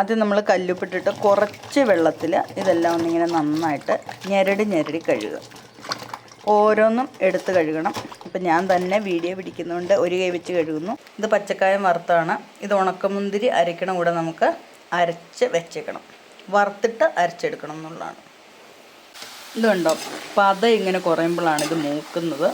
ആദ്യം നമ്മൾ കല്ലുപ്പിട്ടിട്ട് കുറച്ച് വെള്ളത്തിൽ ഇതെല്ലാം ഒന്നിങ്ങനെ നന്നായിട്ട് ഞെരടി ഞെരടി കഴുകുക. ഓരോന്നും എടുത്ത് കഴുകണം. ഇപ്പം ഞാൻ തന്നെ വീഡിയോ പിടിക്കുന്നതുകൊണ്ട് ഒരു കൈ വെച്ച് കഴുകുന്നു. ഇത് പച്ചക്കായ വറുത്താണ്. ഇത് ഉണക്കമുന്തിരി അരയ്ക്കണം കൂടെ നമുക്ക് അരച്ച് വെച്ചേക്കണം. വറുത്തിട്ട് അരച്ചെടുക്കണം എന്നുള്ളതാണ്. ഇതുണ്ടോ? പത ഇങ്ങനെ കുറയുമ്പോഴാണ് ഇത് മൂക്കുന്നത്.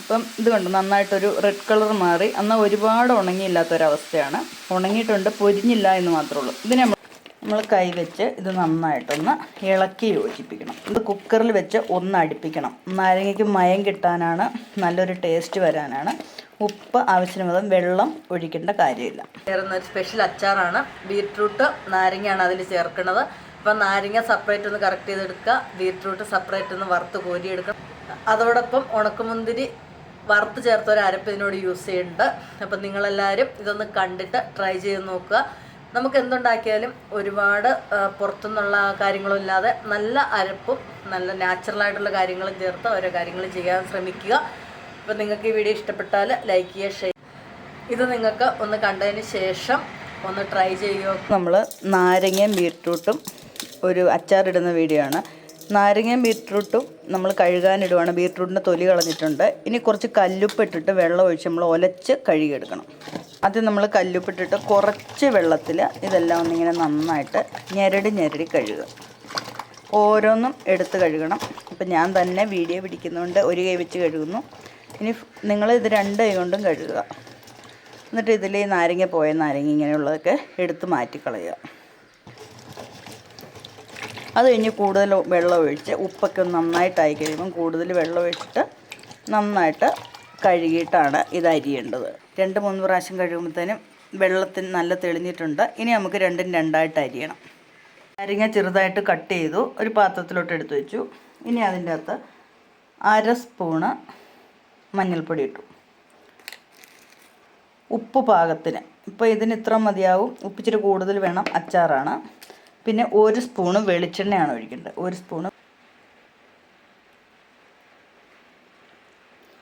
ഇപ്പം ഇത് കണ്ടു നന്നായിട്ടൊരു റെഡ് കളർ മാറി. എന്നാൽ ഒരുപാട് ഉണങ്ങിയില്ലാത്തൊരവസ്ഥയാണ്. ഉണങ്ങിയിട്ടുണ്ട് പൊരിഞ്ഞില്ല എന്ന് മാത്രമേ ഉള്ളൂ ഇതിനെ നമ്മൾ നമ്മൾ കൈ വെച്ച് ഇത് നന്നായിട്ടൊന്ന് ഇളക്കി യോജിപ്പിക്കണം. ഇത് കുക്കറിൽ വെച്ച് ഒന്ന് അടുപ്പിക്കണം. നാരങ്ങയ്ക്ക് മയം കിട്ടാനാണ് നല്ലൊരു ടേസ്റ്റ് വരാനാണ്. ഉപ്പ് വിധം വെള്ളം ഒഴിക്കേണ്ട കാര്യമില്ല. ചേർന്ന ഒരു സ്പെഷ്യൽ അച്ചാറാണ്. ബീട്രൂട്ട് നാരങ്ങയാണ് അതിൽ ചേർക്കുന്നത്. അപ്പം നാരങ്ങ സെപ്പറേറ്റ് ഒന്ന് കറക്റ്റ് ചെയ്തെടുക്കുക. ബീട്രൂട്ട് സെപ്പറേറ്റ് ഒന്ന് വറുത്ത് കോരിയെടുക്കണം. അതോടൊപ്പം ഉണക്കമുന്തിരി വറുത്ത് ചേർത്ത ഒരു അരപ്പ് ഇതിനോട് യൂസ് ചെയ്യുന്നുണ്ട്. അപ്പം നിങ്ങളെല്ലാവരും ഇതൊന്ന് കണ്ടിട്ട് ട്രൈ ചെയ്ത് നോക്കുക. നമുക്ക് എന്തുണ്ടാക്കിയാലും ഒരുപാട് പുറത്തുനിന്നുള്ള കാര്യങ്ങളും ഇല്ലാതെ നല്ല അരപ്പും നല്ല നാച്ചുറലായിട്ടുള്ള കാര്യങ്ങളും ചേർത്ത് ഓരോ കാര്യങ്ങൾ ചെയ്യാൻ ശ്രമിക്കുക. അപ്പം നിങ്ങൾക്ക് ഈ വീഡിയോ ഇഷ്ടപ്പെട്ടാൽ ലൈക്ക് ചെയ്യുക ഷെയർ ഇത് നിങ്ങൾക്ക് ഒന്ന് കണ്ടതിന് ശേഷം ഒന്ന് ട്രൈ ചെയ്യുക. നമ്മൾ നാരങ്ങയും ബീട്രൂട്ടും ഒരു അച്ചാറിടുന്ന വീഡിയോ ആണ്. നാരങ്ങയും ബീട്രൂട്ടും നമ്മൾ കഴുകാനിടുവാണ്. ബീട്രൂട്ടിന്റെ തൊലി കളഞ്ഞിട്ടുണ്ട്. ഇനി കുറച്ച് കല്ലുപ്പിട്ടിട്ട് വെള്ളം ഒഴിച്ച് നമ്മൾ ഒലച്ച് കഴുകിയെടുക്കണം. ആദ്യം നമ്മൾ കല്ലുപ്പിട്ടിട്ട് കുറച്ച് വെള്ളത്തിൽ ഇതെല്ലാം ഒന്നിങ്ങനെ നന്നായിട്ട് ഞെരടി ഞെരടി കഴുകുക. ഓരോന്നും എടുത്ത് കഴുകണം. ഇപ്പം ഞാൻ തന്നെ വീഡിയോ പിടിക്കുന്നതുകൊണ്ട് ഒരു കൈ വെച്ച് കഴുകുന്നു. ഇനി നിങ്ങൾ ഇത് രണ്ട് കൈ കൊണ്ടും കഴുകുക. എന്നിട്ട് ഇതിൽ നാരങ്ങ പോയ നാരങ്ങ ഇങ്ങനെയുള്ളതൊക്കെ എടുത്ത് മാറ്റിക്കളയുക. അത് കഴിഞ്ഞ് കൂടുതൽ വെള്ളം ഒഴിച്ച് ഉപ്പൊക്കെ നന്നായിട്ടായി കഴിയുമ്പം കൂടുതൽ വെള്ളം ഒഴിച്ചിട്ട് നന്നായിട്ട് കഴുകിയിട്ടാണ് ഇത് അരിയേണ്ടത്. രണ്ട് മൂന്ന് പ്രാവശ്യം കഴുകുമ്പോഴത്തേനും വെള്ളത്തിന് നല്ല തെളിഞ്ഞിട്ടുണ്ട്. ഇനി നമുക്ക് രണ്ടും രണ്ടായിട്ട് അരിയണം. അരിങ്ങ ചെറുതായിട്ട് കട്ട് ചെയ്തു. ഒരു പാത്രത്തിലോട്ട് എടുത്തു വെച്ചു. ഇനി അതിന്റെ അകത്ത് അര സ്പൂണ് മഞ്ഞൾപ്പൊടി ഇട്ടു. ഉപ്പ് പാകത്തിന്. ഇപ്പോൾ ഇതിന് ഇത്ര മതിയാവും. ഉപ്പിച്ചിട്ട് കൂടുതൽ വേണം. അച്ചാറാണ്. പിന്നെ ഒരു സ്പൂണ് വെളിച്ചെണ്ണയാണ് ഒഴിക്കേണ്ടത്. ഒരു സ്പൂണ്.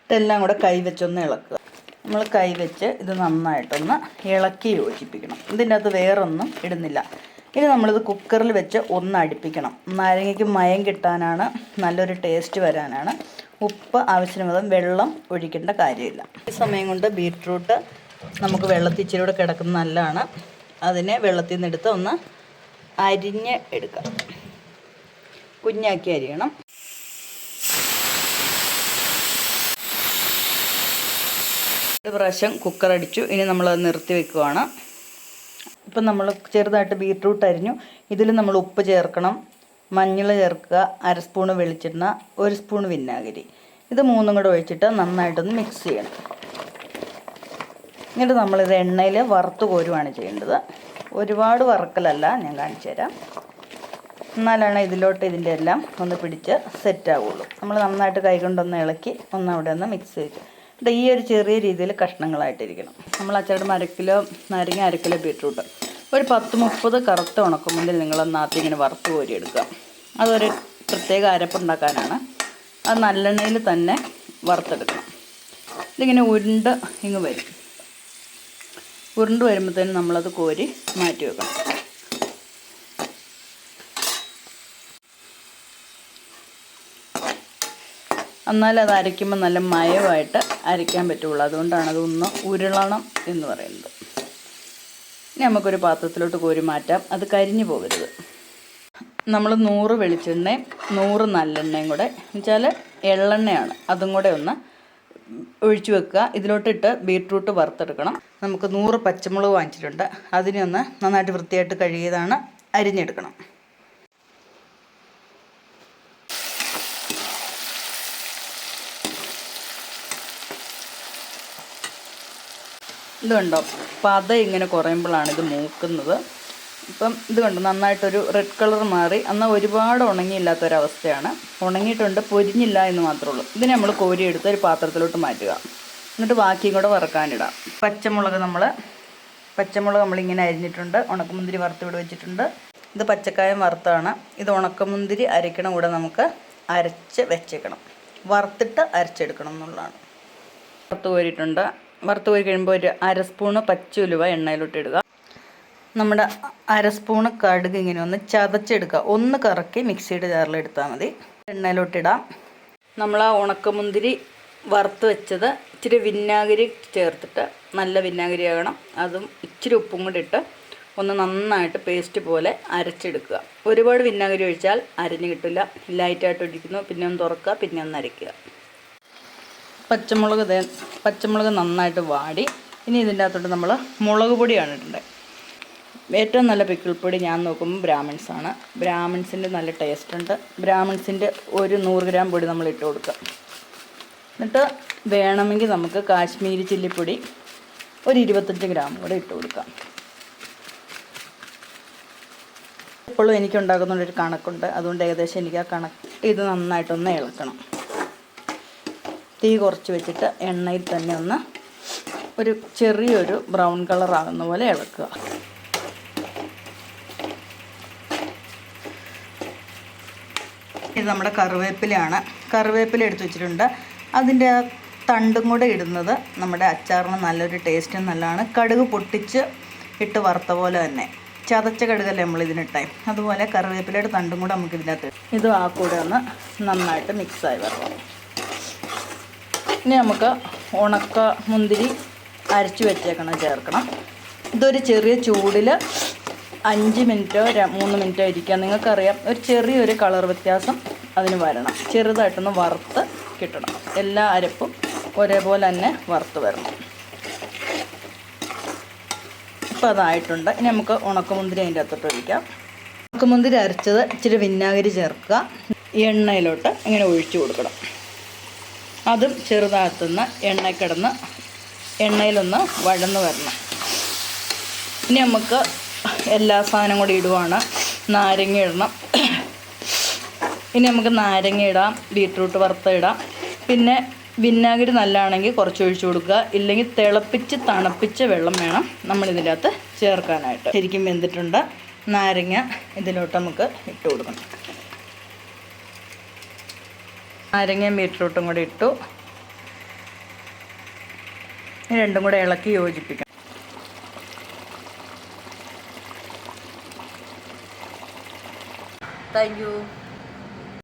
ഇതെല്ലാം കൂടെ കൈ വെച്ചൊന്ന് ഇളക്കുക. നമ്മൾ കൈ വെച്ച് ഇത് നന്നായിട്ടൊന്ന് ഇളക്കി യോജിപ്പിക്കണം. ഇതിന്റെ അകത്ത് വേറൊന്നും ഇടുന്നില്ല. ഇനി നമ്മളിത് കുക്കറിൽ വെച്ച് ഒന്ന് അടുപ്പിക്കണം. നാരങ്ങയ്ക്ക് മയം കിട്ടാനാണ് നല്ലൊരു ടേസ്റ്റ് വരാനാണ്. ഉപ്പ് ആവശ്യത്തിന് വെള്ളം ഒഴിക്കേണ്ട കാര്യമില്ല. ഈ സമയം കൊണ്ട് ബീട്രൂട്ട് നമുക്ക് വെള്ളത്തിൽ കിടക്കുന്ന കൂടെ കിടക്കുന്നത് നല്ലതാണ്. അതിനെ വെള്ളത്തിൽ നിന്ന് എടുത്ത് ഒന്ന് അരിഞ്ഞ് എടുക്കാം. കുഞ്ഞാക്കി അരിയണം. ഒരു പ്രാവശ്യം കുക്കർ അടിച്ചു. ഇനി നമ്മൾ അത് നിർത്തി വെക്കുവാണ്. ഇപ്പം നമ്മൾ ചെറുതായിട്ട് ബീട്രൂട്ട് അരിഞ്ഞു. ഇതിൽ നമ്മൾ ഉപ്പ് ചേർക്കണം. മഞ്ഞൾ ചേർക്കുക. അര സ്പൂൺ വെളിച്ചെണ്ണ ഒരു സ്പൂൺ വിനാഗിരി. ഇത് മൂന്നും കൂടെ ഒഴിച്ചിട്ട് നന്നായിട്ടൊന്ന് മിക്സ് ചെയ്യണം. എന്നിട്ട് നമ്മളിത് എണ്ണയിൽ വറുത്ത് കോരുവാണ് ചെയ്യേണ്ടത്. ഒരുപാട് വറക്കലല്ല ഞാൻ കാണിച്ചു തരാം. എന്നാലാണ് ഇതിലോട്ട് ഇതിന്റെ എല്ലാം ഒന്ന് പിടിച്ച് സെറ്റാവുള്ളൂ നമ്മൾ നന്നായിട്ട് കൈകൊണ്ടൊന്ന് ഇളക്കി ഒന്ന് അവിടെ ഒന്ന് മിക്സ് ചെയ്ത്. ഇത് ഈ ഒരു ചെറിയ രീതിയിൽ കഷ്ണങ്ങളായിട്ടിരിക്കണം. നമ്മൾ അച്ചാടും അര കിലോ നാരങ്ങ അര കിലോ ബീട്രൂട്ട് ഒരു പത്ത് മുപ്പത് കറുത്ത നിങ്ങൾ നിങ്ങളൊന്നാത്തി ഇങ്ങനെ വറുത്ത് കോരി എടുക്കുക അതൊരു പ്രത്യേക അരപ്പുണ്ടാക്കാനാണ്. അത് നല്ലെണ്ണയിൽ തന്നെ വറുത്തെടുക്കണം. ഇതിങ്ങനെ ഉരുണ്ട് ഇങ്ങ് വരും. ഉരുണ്ട് വരുമ്പോഴത്തേനും നമ്മളത് കോരി മാറ്റി വെക്കണം. എന്നാൽ അത് അരയ്ക്കുമ്പോൾ നല്ല മയമായിട്ട് അരയ്ക്കാൻ പറ്റുള്ളൂ. അതുകൊണ്ടാണ് അതൊന്ന് ഉരുളണം എന്ന് പറയുന്നത്. ഇനി നമുക്കൊരു പാത്രത്തിലോട്ട് കോരി മാറ്റാം. അത് കരിഞ്ഞു പോകരുത്. നമ്മൾ നൂറ് വെളിച്ചെണ്ണയും നൂറ് നല്ലെണ്ണയും കൂടെ എന്നുവെച്ചാൽ എള്ളെണ്ണയാണ്. അതും കൂടെ ഒന്ന് ഒഴിച്ചു വെക്കുക. ഇതിലോട്ടിട്ട് ബീട്രൂട്ട് വറുത്തെടുക്കണം. നമുക്ക് നൂറ് പച്ചമുളക് വാങ്ങിച്ചിട്ടുണ്ട്. അതിനെ ഒന്ന് നന്നായിട്ട് വൃത്തിയായിട്ട് കഴുകിയതാണ് അരിഞ്ഞെടുക്കണം. ഇതുണ്ടോ? പത ഇങ്ങനെ കുറയുമ്പോഴാണ് ഇത് മൂക്കുന്നത്. ഇപ്പം ഇത് കണ്ടോ നന്നായിട്ടൊരു റെഡ് കളർ മാറി. എന്നാൽ ഒരുപാട് ഉണങ്ങിയില്ലാത്തൊരവസ്ഥയാണ്. ഉണങ്ങിയിട്ടുണ്ട് പൊരിഞ്ഞില്ല എന്ന് മാത്രമേ ഉള്ളൂ. ഇതിനെ നമ്മൾ കോരിയെടുത്ത് ഒരു പാത്രത്തിലോട്ട് മാറ്റുക. എന്നിട്ട് ബാക്കിയും കൂടെ വറക്കാനിടാം. പച്ചമുളക് നമ്മൾ പച്ചമുളക് നമ്മളിങ്ങനെ അരിഞ്ഞിട്ടുണ്ട്. ഉണക്കമുന്തിരി വറുത്ത് ഇവിടെ വെച്ചിട്ടുണ്ട്. ഇത് പച്ചക്കായം വറുത്താണ്. ഇത് ഉണക്കമുന്തിരി അരയ്ക്കണ കൂടെ നമുക്ക് അരച്ച് വെച്ചേക്കണം. വറുത്തിട്ട് അരച്ചെടുക്കണം എന്നുള്ളതാണ്. വറുത്ത് കോരിയിട്ടുണ്ട്. വറുത്ത് കോരി കഴിയുമ്പോൾ ഒരു അര സ്പൂണ് പച്ച എണ്ണയിലോട്ട് ഇടുക. നമ്മുടെ അര സ്പൂണ് കടുക് ഇങ്ങനെ ഒന്ന് ചതച്ചെടുക്കുക. ഒന്ന് കറക്കി മിക്സിയുടെ ജാറിലെടുത്താൽ മതി. എണ്ണയിലോട്ടിടാം നമ്മൾ ആ ഉണക്കമുന്തിരി വറുത്ത് വെച്ചത് ഇച്ചിരി വിനാഗിരി ചേർത്തിട്ട് നല്ല വിനാഗിരി ആകണം. അതും ഇച്ചിരി ഉപ്പും കൂടി ഇട്ട് ഒന്ന് നന്നായിട്ട് പേസ്റ്റ് പോലെ അരച്ചെടുക്കുക. ഒരുപാട് വിനാഗിരി ഒഴിച്ചാൽ അരഞ്ഞ് കിട്ടില്ല. ലൈറ്റായിട്ട് ഒഴിക്കുന്നു. പിന്നെ ഒന്ന് തുറക്കുക. പിന്നെ ഒന്ന് അരയ്ക്കുക. പച്ചമുളക് പച്ചമുളക് നന്നായിട്ട് വാടി. ഇനി ഇതിന്റെ അകത്തോട്ട് നമ്മൾ മുളക് പൊടിയാണ് ഇടേണ്ടത് ഏറ്റവും നല്ല പിക്കിൾ പൊടി ഞാൻ നോക്കുമ്പോൾ ആണ് ബ്രാഹ്മിൺസിന്റെ നല്ല ടേസ്റ്റ് ഉണ്ട്. ബ്രാഹ്മിൺസിന്റെ ഒരു നൂറ് ഗ്രാം പൊടി നമ്മൾ ഇട്ട് കൊടുക്കുക. എന്നിട്ട് വേണമെങ്കിൽ നമുക്ക് കാശ്മീരി ചില്ലിപ്പൊടി ഒരു ഇരുപത്തഞ്ച് ഗ്രാം കൂടെ ഇട്ട് കൊടുക്കാം. എപ്പോഴും എനിക്ക് ഉണ്ടാക്കുന്നൊരു കണക്കുണ്ട്. അതുകൊണ്ട് ഏകദേശം എനിക്ക് ആ കണക്ക് ഇത് നന്നായിട്ടൊന്ന് ഇളക്കണം. തീ കുറച്ച് വെച്ചിട്ട് എണ്ണയിൽ തന്നെ ഒന്ന് ഒരു ചെറിയൊരു ബ്രൗൺ കളർ പോലെ ഇളക്കുക. ഇത് നമ്മുടെ കറിവേപ്പിലയാണ്. കറിവേപ്പില എടുത്ത് വെച്ചിട്ടുണ്ട്. അതിന്റെ തണ്ടും കൂടെ ഇടുന്നത് നമ്മുടെ അച്ചാറിന് നല്ലൊരു ടേസ്റ്റും നല്ലതാണ്. കടുക് പൊട്ടിച്ച് ഇട്ട് വറുത്ത പോലെ തന്നെ. ചതച്ച കടുകല്ലേ നമ്മൾ ഇതിനിട്ടേ. അതുപോലെ കറിവേപ്പിലയുടെ തണ്ടും കൂടെ നമുക്ക് ഇതിനകത്ത് ഇത് ആ കൂടെ ഒന്ന് നന്നായിട്ട് മിക്സായി വരണം. ഇനി നമുക്ക് ഉണക്ക മുന്തിരി അരച്ചു വെച്ചേക്കണം ചേർക്കണം. ഇതൊരു ചെറിയ ചൂടിൽ അഞ്ച് മിനിറ്റോ മൂന്ന് മിനിറ്റോ ഇരിക്കുക നിങ്ങൾക്കറിയാം ഒരു ചെറിയൊരു കളർ വ്യത്യാസം അതിന് വരണം. ചെറുതായിട്ടൊന്ന് വറുത്ത് കിട്ടണം. എല്ലാ അരപ്പും ഒരേപോലെ തന്നെ വറുത്ത് വരണം. ഇപ്പം അതായിട്ടുണ്ട്. ഇനി നമുക്ക് ഉണക്കമുന്തിരി അതിന്റെ അകത്തോട്ട് ഒഴിക്കാം. ഉണക്കമുന്തിരി അരച്ചത് ഇച്ചിരി വിന്നാഗിരി ചേർക്കുക. എണ്ണയിലോട്ട് ഇങ്ങനെ ഒഴിച്ചു കൊടുക്കണം. അതും ചെറുതാകത്തുനിന്ന് എണ്ണ കിടന്ന് എണ്ണയിലൊന്ന് വഴന്ന് വരണം. ഇനി നമുക്ക് എല്ലാ സാധനവും കൂടി ഇടുവാണ്. നാരങ്ങ ഇടണം. ഇനി നമുക്ക് നാരങ്ങ ഇടാം ബീട്രൂട്ട് വറുത്ത ഇടാം. പിന്നെ വിനാഗിരി നല്ലതാണെങ്കിൽ കുറച്ച് ഒഴിച്ചു കൊടുക്കുക. ഇല്ലെങ്കിൽ തിളപ്പിച്ച് തണുപ്പിച്ച വെള്ളം വേണം അകത്ത് ചേർക്കാനായിട്ട്. ശരിക്കും വെന്തിട്ടുണ്ട്. നാരങ്ങ ഇതിലോട്ട് നമുക്ക് ഇട്ട് കൊടുക്കണം. നാരങ്ങയും ബീട്രൂട്ടും കൂടി ഇട്ടു. രണ്ടും കൂടെ ഇളക്കി യോജിപ്പിക്കണം താങ്ക് യു